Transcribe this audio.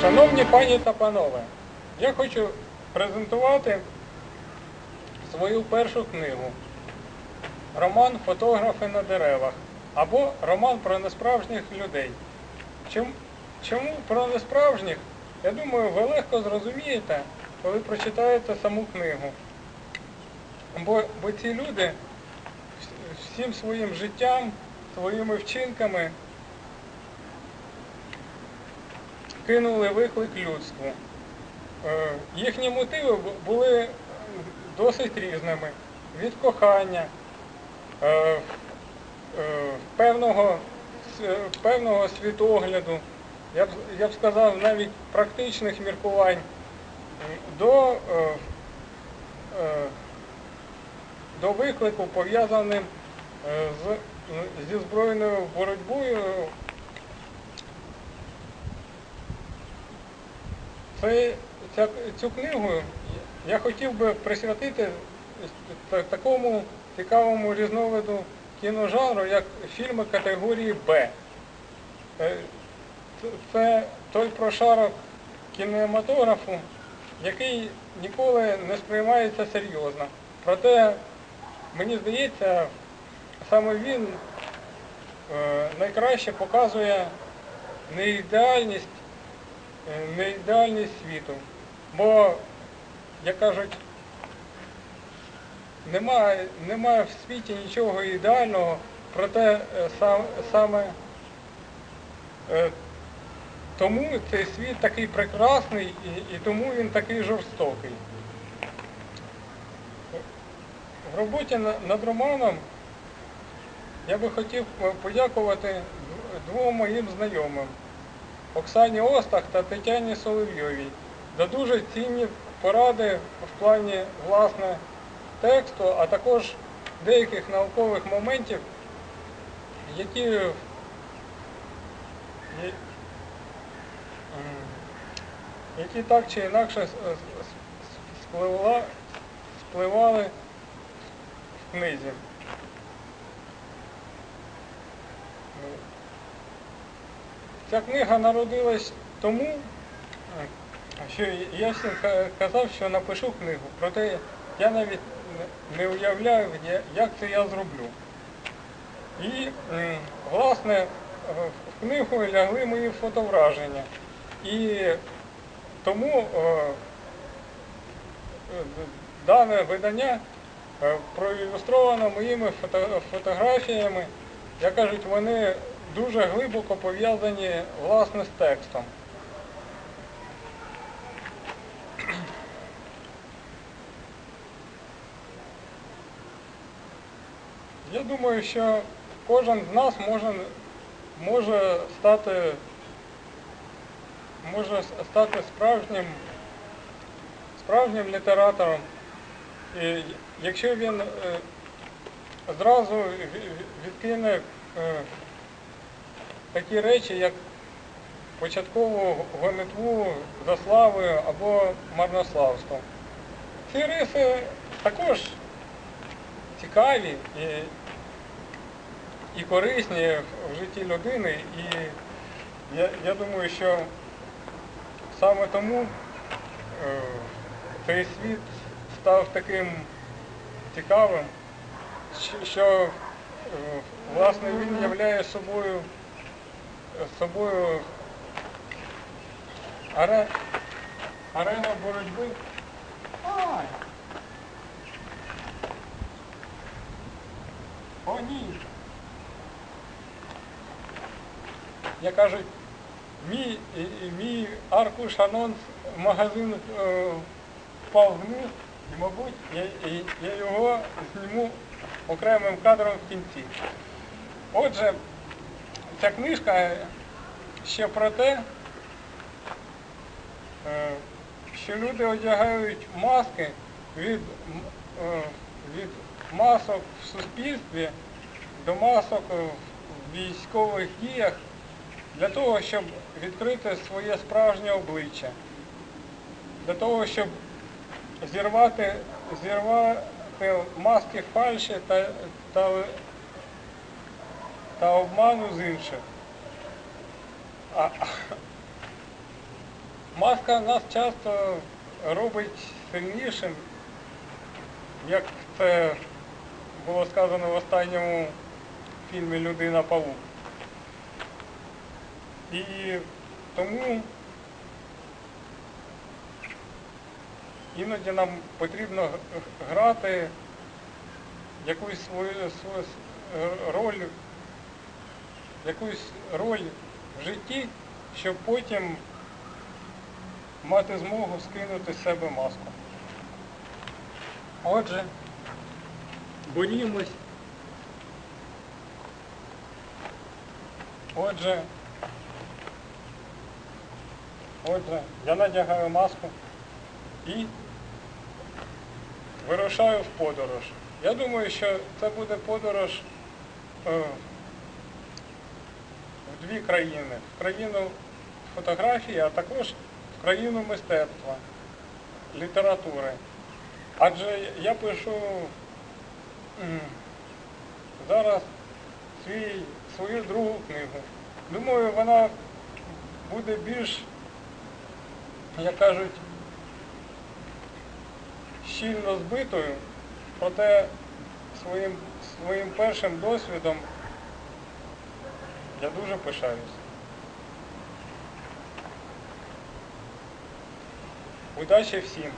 Шановні пані та панове, я хочу презентувати свою першу книгу Роман Фотографи на деревах або роман про несправжніх людей. Чому, про несправжніх? Я думаю, ви легко зрозумієте, коли прочитаєте саму книгу. Бо, бо ці люди всім своїм життям, своїми вчинками кинули виклик людству. Е, Їхні мотиви були досить різними. Від кохання, е, е, певного, певного світогляду, я б, я б сказав, навіть практичних міркувань, до, до виклику, пов'язаним е, зі збройною боротьбою цю книгу я хотів би присвятити такому цікавому різновиду кіножанру, як фільми категорії Б. Е, Це той прошарок кінематографу, який ніколи не сприймається серйозно. Проте, мені здається, саме він е, найкраще показує неідеальність е, неідеальність світу. Бо, як кажуть, немає, немає в світі нічого ідеального, проте е, сам, саме тому цей світ такий прекрасний і, і тому він такий жорстокий. В роботі над романом я би хотів е, подякувати двом моїм знайомим. Оксані Остах та Тетяні Соловйовій за дуже цінні поради в плані власне тексту, а також деяких наукових моментів, які, які так чи інакше спливали книзі. Ця книга народилась тому, е, що я всім казав, що напишу книгу, проте я навіть не- уявляю, як це я зроблю. І, власне, е, в книгу лягли мої фотовраження. І тому е, е, дане видання е, проілюстровано моїми фото- фотографіями. Як кажуть, вони дуже глибоко пов'язані власне з текстом. Я думаю, що кожен з нас може, може стати може стати справжнім справжнім літератором. І якщо він е, ві- ві- відкине е, такі речі, як початкову гонитву за славою або марнославством. Ці риси також цікаві і, і корисні в житті людини, і я, я думаю, що саме тому е, цей світ став таким цікавим, що- е, власне він являє собою собою аре, арена боротьби. Ай! О, ні. Я кажуть, мій, мій аркуш анонс магазин е, вниз, і, мабуть, я, я його зніму окремим кадром в кінці. Отже, ця книжка ще про те, е, що люди одягають маски від, е, від масок в суспільстві до масок в військових діях для того, щоб відкрити своє справжнє обличчя, для того, щоб зірвати, зірвати маски фальші та, та та обману з інших. А, маска нас часто робить сильнішим, як це було сказано в останньому фільмі Людина Павук. І тому іноді нам потрібно грати якусь свою, свою роль, якусь роль в житті, щоб потім мати змогу скинути з себе маску. Отже, борімось. Отже, отже, я надягаю маску і вирушаю в подорож. Я думаю, що це буде подорож е, в дві країни. В країну фотографії, а також в країну мистецтва, літератури. Адже я пишу зараз свій, свою другу книгу. Думаю, вона буде більш, як кажуть, щільно збитою, проте своїм, своїм першим досвідом я дуже пишаюсь. Удачі всім!